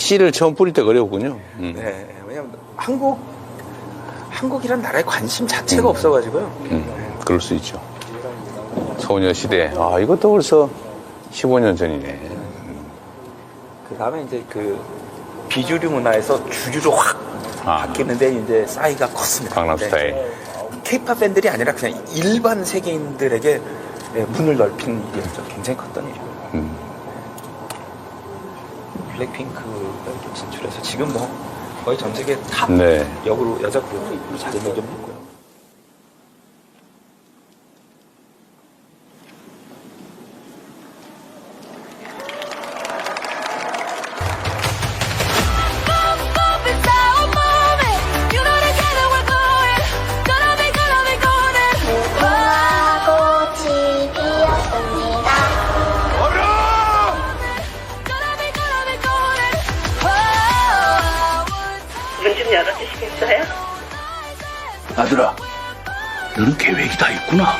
씨를 처음 뿌릴 때가 어려웠군요. 음. 네, 왜냐면 한국 한국이란 나라에 관심 자체가 없어가지고요. 음, 그럴 수 있죠. 소녀 시대. 아, 이것도 벌써 15년 전이네. 그 다음에 이제 그 비주류 문화에서 주류로 확 아. 바뀌는데 이제 싸이가 컸습니다. 강남 네. 스타일. 케이팝 밴들이 아니라 그냥 일반 세계인들에게 네, 문을 넓힌 일이었죠. 굉장히 컸던 일이에요. 음. 블랙핑크가 이렇게 진출해서 지금 뭐 거의 전 세계 탑 네. 역으로 여자 그룹으로 자리매김했고요. 열어주시겠어요? 아들아, 너는 계획이 다 있구나.